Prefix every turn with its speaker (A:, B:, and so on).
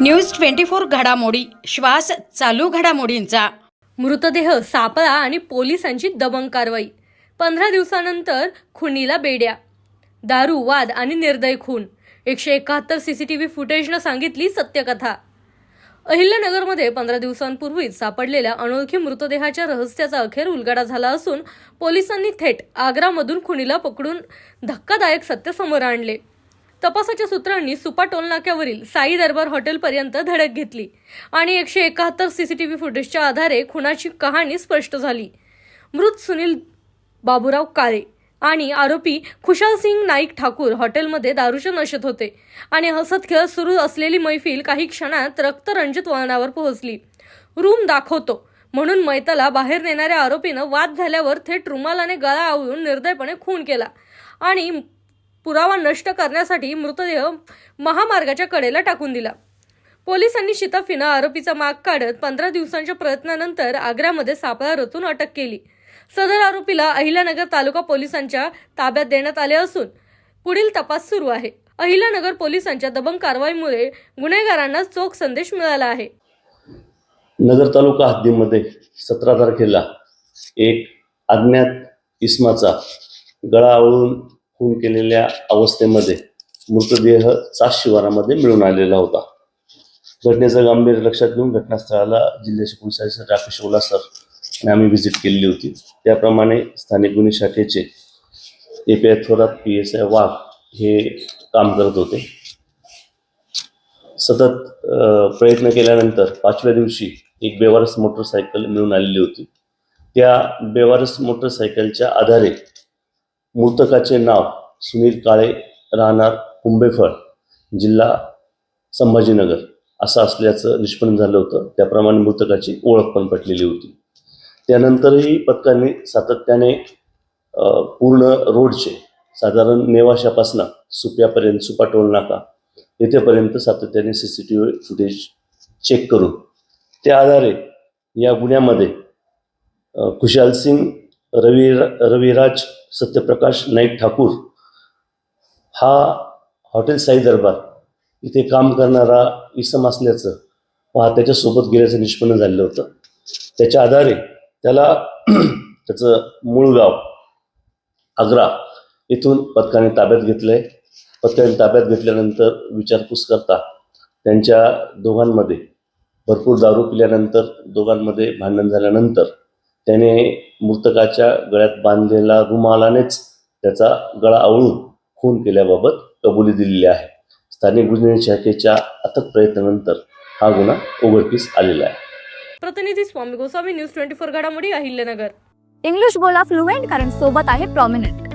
A: News twenty four घडामोडी. श्वास चालू घडामोडींचा.
B: मृतदेह सापळा आणि पोलिसांची दबंग कारवाई. पंधरा दिवसानंतर खुनीला बेड्या. दारू वाद आणि निर्दय खून. एकशे एकाहत्तर सीसीटीव्ही फुटेजनं सांगितली सत्यकथा. अहिल्यानगरमध्ये पंधरा दिवसांपूर्वीच सापडलेल्या अनोळखी मृतदेहाच्या रहस्याचा अखेर उलगडा झाला असून पोलिसांनी थेट आग्रामधून खुनीला पकडून धक्कादायक सत्य समोर आणले. तपासाच्या सूत्रांनी सुपा टोलनाक्यावरील साई दरबार हॉटेलपर्यंत धडक घेतली आणि एकशे एकाहत्तर सीसीटीव्ही फुटेजच्या आधारे खुनाची कहाणी स्पष्ट झाली. मृत सुनील बाबुराव काळे आणि आरोपी खुशाल सिंग नाईक ठाकूर हॉटेलमध्ये दारूच्या नशेत होते आणि हसत खेळत सुरू असलेली मैफिल काही क्षणात रक्तरंजित वळणावर पोहोचली. रूम दाखवतो. म्हणून मैताला बाहेर नेणाऱ्या आरोपीनं वाद झाल्यावर थेट रुमालाने गळा आवळून निर्दयपणे खून केला आणि पुरावा नष्ट करण्यासाठी मृतदेह महामार्गाच्या कडेला टाकून दिला. पोलिसांनी शिताफीनं आरोपीचा माग काढत पंधरा दिवसांच्या प्रयत्नानंतर आग्र्यामध्ये सापळा रचून अटक केली. सदर आरोपीला अहिल्यानगर तालुका पोलिसांच्या ताब्यात देण्यात आले असून पुढील तपास सुरू आहे. अहिल्यानगर पोलिसांच्या दबंग कारवाईमुळे गुन्हेगारांना चोख संदेश मिळाला आहे.
C: नगर तालुका हद्दीमध्ये सतरा तारखेला एक अज्ञात इसमाचा गळा आवळून खून केलेल्या अवस्थेमध्ये मृतदेह चास शिवारामध्ये मिळून आलेला होता. घटनेचं गांभीर्य लक्षात घेऊन घटनास्थळाला जिल्ह्याचे पोलीस अधीक्षक राकेश ओला सर आम्ही व्हिजिट केलेली होती. त्याप्रमाणे स्थानिक गुन्हे शाखेचे A P I Thorat P S I Wagh हे काम करत होते. सतत प्रयत्न केल्यानंतर पाचव्या दिवशी एक बेवारस मोटरसायकल मिळून आलेली होती. त्या बेवारस मोटरसायकलच्या आधारे मृतकाचे नाव सुनील काळे राहणार कुंभेफळ जिल्हा संभाजीनगर असं असल्याचं निष्पन्न झालं होतं. त्याप्रमाणे मृतकाची ओळख पण पटलेली होती. त्यानंतरही पथकाने सातत्याने पूर्ण रोडचे साधारण नेवाशापासनं सुप्यापर्यंत सुपा टोल नाका येथेपर्यंत सातत्याने C C T V footage check करून त्या आधारे या गुन्ह्यामध्ये खुशाल सिंग रवी रविराज सत्यप्रकाश नाईक ठाकूर हा हॉटेल साई दरबार इथे काम करणारा इसम असल्याचं व त्याच्यासोबत गेल्याचं निष्पन्न झालेलं होतं. त्याच्या आधारे त्याला त्याचं मूळ गाव आग्रा इथून पथकाने ताब्यात घेतलंय. पथकाने ताब्यात घेतल्यानंतर विचारपूस करता त्यांच्या दोघांमध्ये भरपूर दारू पिल्यानंतर दोघांमध्ये भांडण झाल्यानंतर त्याने मृतकाच्या गळ्यात बांधलेला रुमालानेच त्याचा गळा आवळून खून केल्याबाबत कबुली दिलेली आहे. स्थानिक गुन्हे शाखेच्या अथक प्रयत्नानंतर हा गुन्हा उघडकीस आलेला आहे.
B: प्रतिनिधी Swami Gosavi news twenty four घडामोडी अहिल्यानगर.
D: इंग्लिश बोला फ्लुएंट कारण सोबत आहे प्रॉमिनंट